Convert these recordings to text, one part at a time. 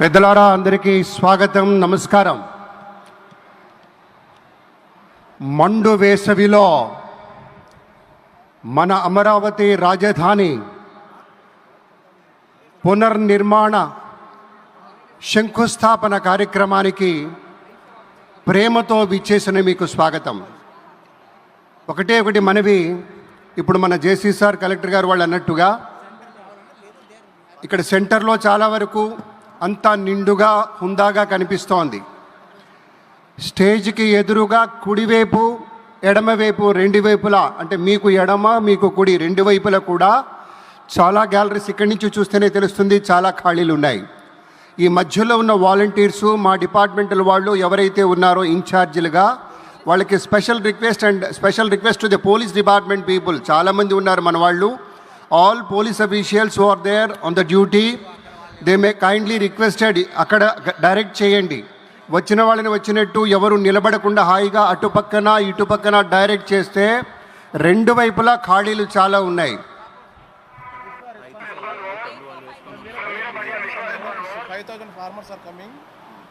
పెద్దలారా అందరికీ స్వాగతం నమస్కారం. మండు వేసవిలో మన అమరావతి రాజధాని పునర్నిర్మాణ శంకుస్థాపన కార్యక్రమానికి ప్రేమతో విచ్చేసిన మీకు స్వాగతం. ఒకటే ఒకటి మనవి ఇప్పుడు మన జేసీ సార్ కలెక్టర్ గారు వాళ్ళు అన్నట్టుగా ఇక్కడ సెంటర్లో చాలా వరకు అంతా నిండుగా హుందాగా కనిపిస్తోంది. స్టేజ్కి ఎదురుగా కుడివైపు ఎడమవైపు రెండు వైపులా అంటే మీకు ఎడమ మీకు కుడి రెండు వైపులా కూడా చాలా గ్యాలరీస్ ఇక్కడి నుంచి చూస్తేనే తెలుస్తుంది చాలా ఖాళీలు ఉన్నాయి. ఈ మధ్యలో ఉన్న వాలంటీర్సు మా డిపార్ట్మెంటల్ వాళ్ళు ఎవరైతే ఉన్నారో ఇన్ఛార్జీలుగా వాళ్ళకి special request and special request to the police department people. చాలామంది ఉన్నారు మన వాళ్ళు. All police officials are there on the duty. They may kindly requested అక్కడ డైరెక్ట్ చేయండి. వచ్చిన వాళ్ళని వచ్చినట్టు ఎవరు నిలబడకుండా హాయిగా అటు పక్కన ఇటు పక్కన డైరెక్ట్ చేస్తే రెండు వైపులా ఖాళీలు చాలా ఉన్నాయి. Five thousand farmers are coming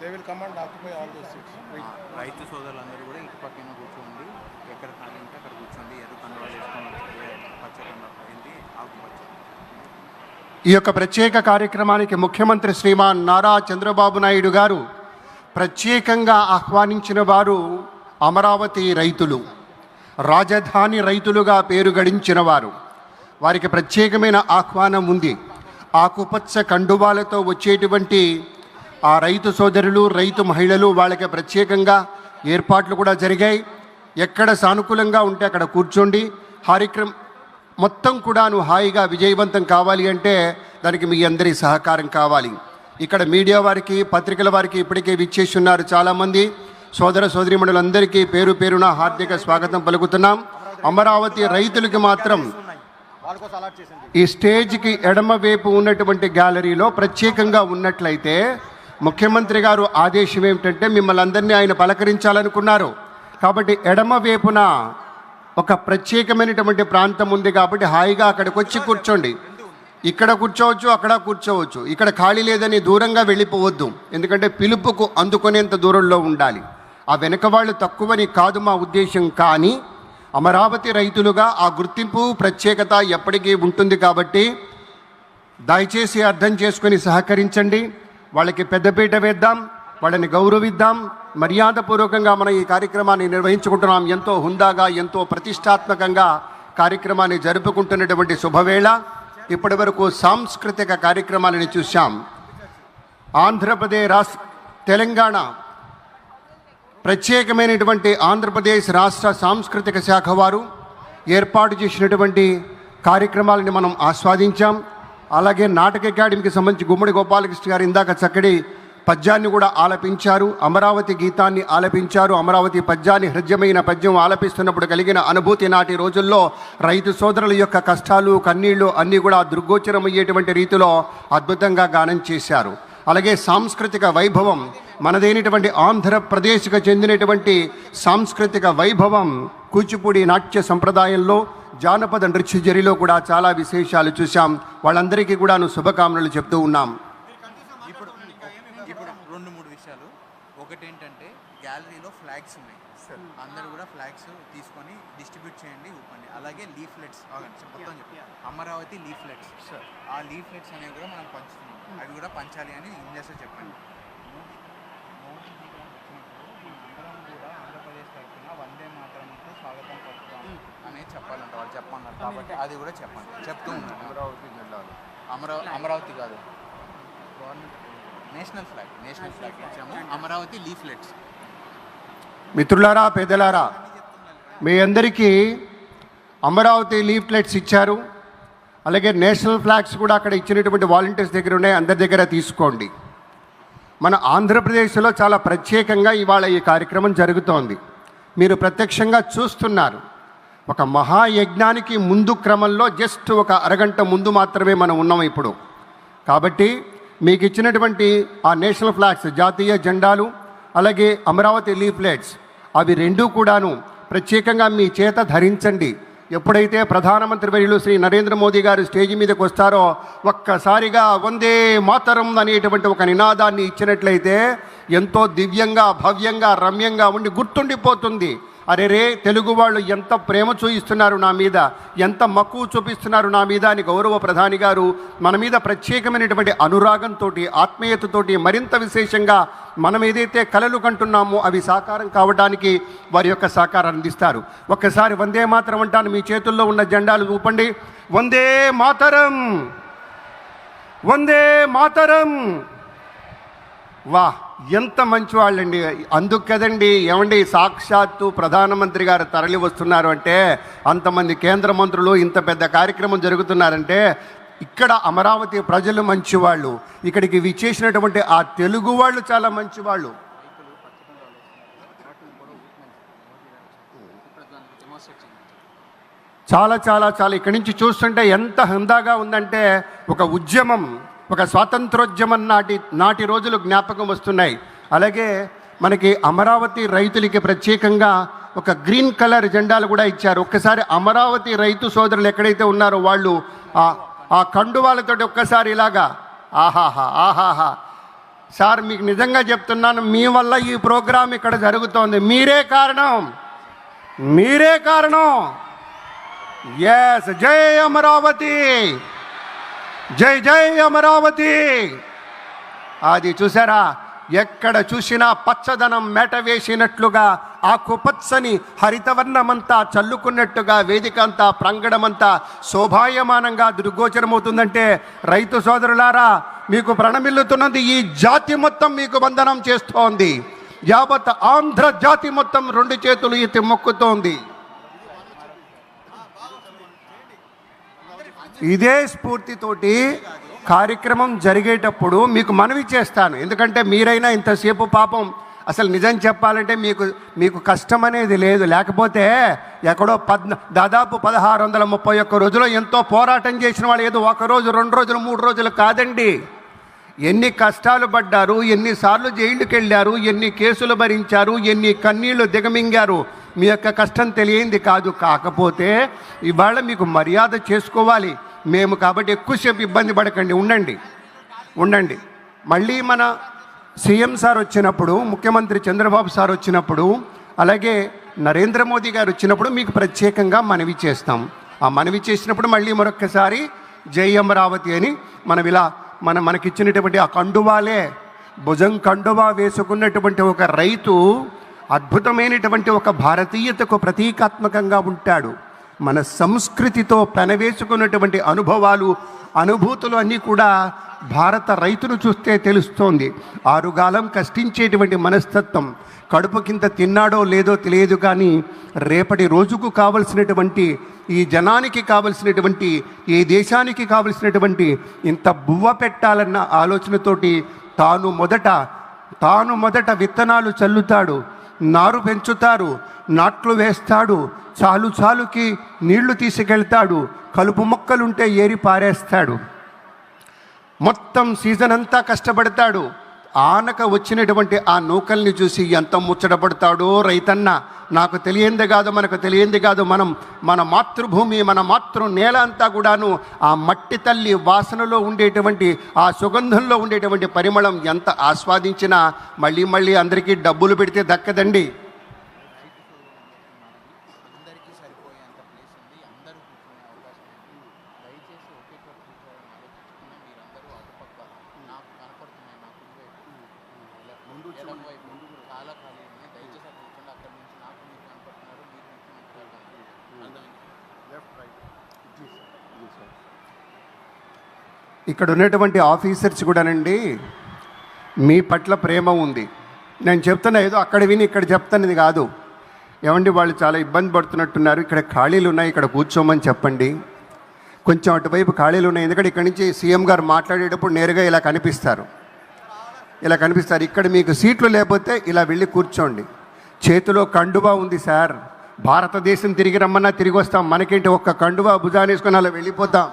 they will come and occupy all those seats రైతు సోదరులందరూ కూడా ఇటు పక్కన కూర్చోండి. ఎక్కడ ఖాళీ ఉంటే అక్కడ కూర్చోండి. ఎర్ర కండువాలు వేసుకొని పచ్చ కండ ఏంటి ఆకుపచ్చ ఈ యొక్క ప్రత్యేక కార్యక్రమానికి ముఖ్యమంత్రి శ్రీమాన్ నారా చంద్రబాబు నాయుడు గారు ప్రత్యేకంగా ఆహ్వానించిన వారు అమరావతి రైతులు రాజధాని రైతులుగా పేరు గడించిన వారు. వారికి ప్రత్యేకమైన ఆహ్వానం ఉంది. ఆకుపచ్చ కండువాలతో వచ్చేటువంటి ఆ రైతు సోదరులు రైతు మహిళలు వాళ్ళకి ప్రత్యేకంగా ఏర్పాట్లు కూడా జరిగాయి. ఎక్కడ సానుకూలంగా ఉంటే అక్కడ కూర్చోండి. కార్యక్రమం మొత్తం కూడాను హాయిగా విజయవంతం కావాలి అంటే దానికి మీ అందరి సహకారం కావాలి. ఇక్కడ మీడియా వారికి పత్రికల వారికి ఇప్పటికే విచ్చేసి ఉన్నారు చాలామంది. సోదర సోదరిమణులందరికీ పేరు పేరున హార్దిక స్వాగతం పలుకుతున్నాం. అమరావతి రైతులకి మాత్రం ఈ స్టేజ్కి ఎడమ వైపు ఉన్నటువంటి గ్యాలరీలో ప్రత్యేకంగా ఉన్నట్లయితే ముఖ్యమంత్రి గారు ఆదేశం ఏమిటంటే మిమ్మల్ని అందరినీ ఆయన పలకరించాలనుకున్నారు. కాబట్టి ఎడమ వైపున ఒక ప్రత్యేకమైనటువంటి ప్రాంతం ఉంది కాబట్టి హాయిగా అక్కడికి వచ్చి కూర్చోండి. ఇక్కడ కూర్చోవచ్చు అక్కడ కూర్చోవచ్చు. ఇక్కడ ఖాళీ లేదని దూరంగా వెళ్ళిపోవద్దు. ఎందుకంటే పిలుపుకు అందుకునేంత దూరంలో ఉండాలి. ఆ వెనక వాళ్ళు తక్కువని కాదు మా ఉద్దేశం. కానీ అమరావతి రైతులుగా ఆ గుర్తింపు ప్రత్యేకత ఎప్పటికీ ఉంటుంది కాబట్టి దయచేసి అర్థం చేసుకొని సహకరించండి. వాళ్ళకి పెద్దపీట వేద్దాం. వాళ్ళని గౌరవిద్దాం మర్యాదపూర్వకంగా మనం ఈ కార్యక్రమాన్ని నిర్వహించుకుంటున్నాం. ఎంతో హుందాగా ఎంతో ప్రతిష్టాత్మకంగా కార్యక్రమాన్ని జరుపుకుంటున్నటువంటి శుభవేళ. ఇప్పటి వరకు సాంస్కృతిక కార్యక్రమాలని చూశాం. ఆంధ్రప్రదేశ్ రాష్ట్ర తెలంగాణ ప్రత్యేకమైనటువంటి ఆంధ్రప్రదేశ్ రాష్ట్ర సాంస్కృతిక శాఖ వారు ఏర్పాటు చేసినటువంటి కార్యక్రమాలని మనం ఆస్వాదించాం. అలాగే నాటక అకాడమీకి సంబంధించి గుమ్మడి గోపాలకృష్ణ గారు ఇందాక చక్కటి పద్యాన్ని కూడా ఆలపించారు. అమరావతి గీతాన్ని ఆలపించారు. అమరావతి పద్యాన్ని హృద్యమైన పద్యం ఆలపిస్తున్నప్పుడు కలిగిన అనుభూతి నాటి రోజుల్లో రైతు సోదరుల యొక్క కష్టాలు కన్నీళ్ళు అన్నీ కూడా దృగ్గోచరమయ్యేటువంటి రీతిలో అద్భుతంగా గానం చేశారు. అలాగే సాంస్కృతిక వైభవం మనదైనటువంటి ఆంధ్రప్రదేశ్కు చెందినటువంటి సాంస్కృతిక వైభవం కూచిపూడి నాట్య సంప్రదాయంలో జానపద నృత్య జరిలో కూడా చాలా విశేషాలు చూశాం. వాళ్ళందరికీ కూడా శుభకామనలు చెప్తూ ఉన్నాం ఇప్పుడు ఇప్పుడు రెండు మూడు విషయాలు ఒకటి ఏంటంటే గ్యాలరీలో ఫ్లాగ్స్ ఉన్నాయి. అందరూ కూడా ఫ్లాగ్స్ తీసుకొని డిస్ట్రిబ్యూట్ చేయండి ఊపండి. అలాగే లీఫ్లెట్స్ మొత్తం చెప్పి. అమరావతి లీఫ్లెట్స్. ఆ లీఫ్లెట్స్ అనేవి కూడా మనం పంచుతున్నాం. అవి కూడా పంచాలి అని ఇంజెస్ చెప్పండి. మనందరం కూడా ఆంధ్రప్రదేశ్ తరఫున వందే మాతరంతో స్వాగతం పలుకుతాం అనేది చెప్పాలంట వాళ్ళు చెప్పమన్నారు. కాబట్టి అది కూడా చెప్పండి. చెప్తూ ఉన్నాను అమరావతి జిల్లాలో. అమరావతి అమరావతి కాదు. నేషనల్ ఫ్లాగ్ నేషనల్ ఫ్లాగ్ ఇచ్చాము. అమరావతి లీఫ్లెట్స్. మిత్రులారా పెద్దలారా మీ అందరికీ అమరావతి లీఫ్లెట్స్ ఇచ్చారు. అలాగే నేషనల్ ఫ్లాగ్స్ కూడా అక్కడ ఇచ్చినటువంటి వాలంటీర్స్ దగ్గర ఉన్నాయి అందరి దగ్గర తీసుకోండి. మన ఆంధ్రప్రదేశ్లో చాలా ప్రత్యేకంగా ఇవాళ ఈ కార్యక్రమం జరుగుతోంది. మీరు ప్రత్యక్షంగా చూస్తున్నారు. ఒక మహాయజ్ఞానికి ముందు క్రమంలో జస్ట్ ఒక అరగంట ముందు మాత్రమే మనం ఉన్నాం ఇప్పుడు. కాబట్టి మీకు ఇచ్చినటువంటి ఆ నేషనల్ ఫ్లాగ్స్ జాతీయ జెండాలు అలాగే అమరావతి లీఫ్లెట్స్ అవి రెండూ కూడాను ప్రత్యేకంగా మీ చేత ధరించండి. ఎప్పుడైతే ప్రధానమంత్రి వర్యులు శ్రీ నరేంద్ర మోదీ గారు స్టేజ్ మీదకి వస్తారో ఒక్కసారిగా వందే మాతరం అనేటువంటి ఒక నినాదాన్ని ఇచ్చినట్లయితే ఎంతో దివ్యంగా భవ్యంగా రమ్యంగా ఉండి గుర్తుండిపోతుంది. అరే రే తెలుగు వాళ్ళు ఎంత ప్రేమ చూపిస్తున్నారు నా మీద ఎంత మక్కువ చూపిస్తున్నారు నా మీద అని గౌరవ ప్రధాని గారు మన మీద ప్రత్యేకమైనటువంటి అనురాగంతో ఆత్మీయతతోటి మరింత విశేషంగా మనం ఏదైతే కలలు కంటున్నామో అవి సాకారం కావడానికి వారి యొక్క సహకారం అందిస్తారు. ఒక్కసారి వందే మాతరం అంటాను మీ చేతుల్లో ఉన్న జెండాలు చూపండి వందే మాతరం! వందే మాతరం! వా ఎంత మంచి వాళ్ళండి అందుకు కదండి ఏమండి సాక్షాత్తు ప్రధానమంత్రి గారు తరలి వస్తున్నారు అంటే అంతమంది కేంద్ర మంత్రులు ఇంత పెద్ద కార్యక్రమం జరుగుతున్నారంటే ఇక్కడ అమరావతి ప్రజలు మంచివాళ్ళు. ఇక్కడికి విచ్చేసినటువంటి ఆ తెలుగు వాళ్ళు చాలా మంచివాళ్ళు. చాలా చాలా చాలా. ఇక్కడి నుంచి చూస్తుంటే ఎంత హందాగా ఉందంటే ఒక ఉద్యమం. ఒక స్వాతంత్రోద్యమం నాటి నాటి రోజులు జ్ఞాపకం వస్తున్నాయి. అలాగే మనకి అమరావతి రైతులకి ప్రత్యేకంగా ఒక గ్రీన్ కలర్ జెండాలు కూడా ఇచ్చారు. ఒక్కసారి అమరావతి రైతు సోదరులు ఎక్కడైతే ఉన్నారో వాళ్ళు ఆ ఆ కండువాలతోటి ఒక్కసారి ఇలాగా ఆహాహా ఆహాహా. సార్ మీకు నిజంగా చెప్తున్నాను మీ వల్ల ఈ ప్రోగ్రాం ఇక్కడ జరుగుతోంది. మీరే కారణం. మీరే కారణం. ఎస్ జై అమరావతి. జై జై అమరావతి. అది చూసారా ఎక్కడ చూసినా పచ్చదనం మేట వేసినట్లుగా ఆ కుపచ్చని హరితవర్ణమంతా చల్లుకున్నట్టుగా వేదిక అంతా ప్రాంగణమంతా శోభాయమానంగా దృగ్గోచరమవుతుందంటే రైతు సోదరులారా మీకు ప్రణమిల్లుతున్నది ఈ జాతి మొత్తం మీకు వందనం చేస్తోంది. యావత్ ఆంధ్ర జాతి మొత్తం రెండు చేతులు ఎత్తి మొక్కుతోంది. ఇదే స్ఫూర్తితోటి కార్యక్రమం జరిగేటప్పుడు మీకు మనవి చేస్తాను. ఎందుకంటే మీరైనా ఇంతసేపు పాపం అసలు నిజం చెప్పాలంటే మీకు మీకు కష్టం అనేది లేదు. లేకపోతే ఎక్కడో పద్ దాదాపు పదహారు వందల ముప్పై ఒక్క రోజులో ఎంతో పోరాటం చేసిన వాళ్ళు ఏదో ఒక రోజు రెండు రోజులు మూడు రోజులు కాదండి. ఎన్ని కష్టాలు పడ్డారు ఎన్నిసార్లు జైలుకి వెళ్ళారు ఎన్ని కేసులు భరించారు ఎన్ని కన్నీళ్ళు దిగమింగారు. మీ యొక్క కష్టం తెలియంది కాదు. కాకపోతే ఇవాళ మీకు మర్యాద చేసుకోవాలి. మేము కాబట్టి ఎక్కువసేపు ఇబ్బంది పడకండి ఉండండి ఉండండి. మళ్ళీ మన సీఎం సార్ వచ్చినప్పుడు ముఖ్యమంత్రి చంద్రబాబు సార్ వచ్చినప్పుడు అలాగే నరేంద్ర మోదీ గారు వచ్చినప్పుడు మీకు ప్రత్యేకంగా మనవి చేస్తాం. ఆ మనవి చేసినప్పుడు మళ్ళీ మరొక్కసారి జై అమరావతి అని మనం ఇలా మన మనకిచ్చినటువంటి ఆ కండువాలే భుజం కండువా వేసుకున్నటువంటి ఒక రైతు అద్భుతమైనటువంటి ఒక భారతీయతకు ప్రతీకాత్మకంగా ఉంటాడు. మన సంస్కృతితో పెనవేసుకున్నటువంటి అనుభవాలు అనుభూతులు అన్నీ కూడా భారత రైతును చూస్తే తెలుస్తోంది. ఆరుగాలం కష్టించేటువంటి మనస్తత్వం కడుపు కింద తిన్నాడో లేదో తెలియదు కానీ రేపటి రోజుకు కావలసినటువంటి ఈ జనానికి కావలసినటువంటి ఈ దేశానికి కావలసినటువంటి ఇంత బువ్వ పెట్టాలన్న ఆలోచనతోటి తాను మొదట తాను మొదట విత్తనాలు చల్లుతాడు. నారు పెంచుతారు నాట్లు వేస్తాడు చాలు చాలుకి నీళ్ళు తీసుకెళ్తాడు కలుపు మొక్కలుంటే ఏరి పారేస్తాడు. మొత్తం సీజన్ అంతా కష్టపడతాడు. ఆనక వచ్చినటువంటి ఆ నూకల్ని చూసి ఎంత ముచ్చటపడతాడో రైతన్న. నాకు తెలియంది కాదు మనకు తెలియంది కాదు. మనం మన మాతృభూమి మన మాతృ నేల అంతా కూడాను ఆ మట్టి తల్లి వాసనలో ఉండేటువంటి ఆ సుగంధంలో ఉండేటువంటి పరిమళం ఎంత ఆస్వాదించినా మళ్ళీ మళ్ళీ అందరికీ డబ్బులు పెడితే దక్కదండి. అందరికీ సరిపోయేంత ప్లేస్ ఉంది అందరూ కూర్చునే అవకాశం ఉంది దయచేసి ఒకే చోట కూర్చోవాలని ఆలోచించకుండా మీరందరూ అటుపక్క నాకు కనపడుతున్నాయి నా కుడి వైపు ఎడమ వైపు చాలా ఖాళీ ఉన్నాయి దయచేసి అక్కడ కూర్చోండి అక్కడ నుంచి నాకు మీరు కనపడుతున్నారు మీరు నుంచి నాకు అర్థమైంది ఇక్కడ ఉన్నటువంటి ఆఫీసర్స్ కూడానండి మీ పట్ల ప్రేమ ఉంది. నేను చెప్తున్నా ఏదో అక్కడ విని ఇక్కడ చెప్తానది కాదు. ఏమండి వాళ్ళు చాలా ఇబ్బంది పడుతున్నట్టున్నారు. ఇక్కడ ఖాళీలు ఉన్నాయి ఇక్కడ కూర్చోమని చెప్పండి. కొంచెం అటువైపు ఖాళీలు ఉన్నాయి. ఎందుకంటే ఇక్కడ నుంచి సీఎం గారు మాట్లాడేటప్పుడు నేరుగా ఇలా కనిపిస్తారు. ఇలా కనిపిస్తారు. ఇక్కడ మీకు సీట్లు లేకపోతే ఇలా వెళ్ళి కూర్చోండి. చేతిలో కండువా ఉంది సార్. భారతదేశం తిరిగి రమ్మన్నా తిరిగి వస్తాం. మనకేంటి ఒక్క కండువా భుజానేసుకొని అలా వెళ్ళిపోతాం.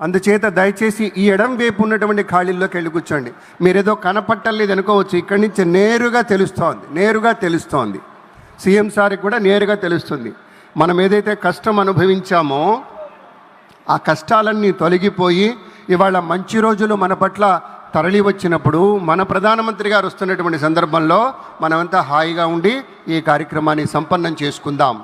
అందుచేత దయచేసి ఈ ఎడం వైపు ఉన్నటువంటి ఖాళీల్లోకి వెళ్ళి కూర్చోండి. మీరేదో కనపట్టలేదు అనుకోవచ్చు. ఇక్కడి నుంచి నేరుగా తెలుస్తోంది. నేరుగా తెలుస్తోంది. సీఎం సార్కి కూడా నేరుగా తెలుస్తుంది. మనం ఏదైతే కష్టం అనుభవించామో ఆ కష్టాలన్నీ తొలగిపోయి ఇవాళ మంచి రోజులు మన పట్ల తరలి వచ్చినప్పుడు మన ప్రధానమంత్రి గారు వస్తున్నటువంటి సందర్భంలో మనమంతా హాయిగా ఉండి ఈ కార్యక్రమాన్ని సంపన్నం చేసుకుందాం.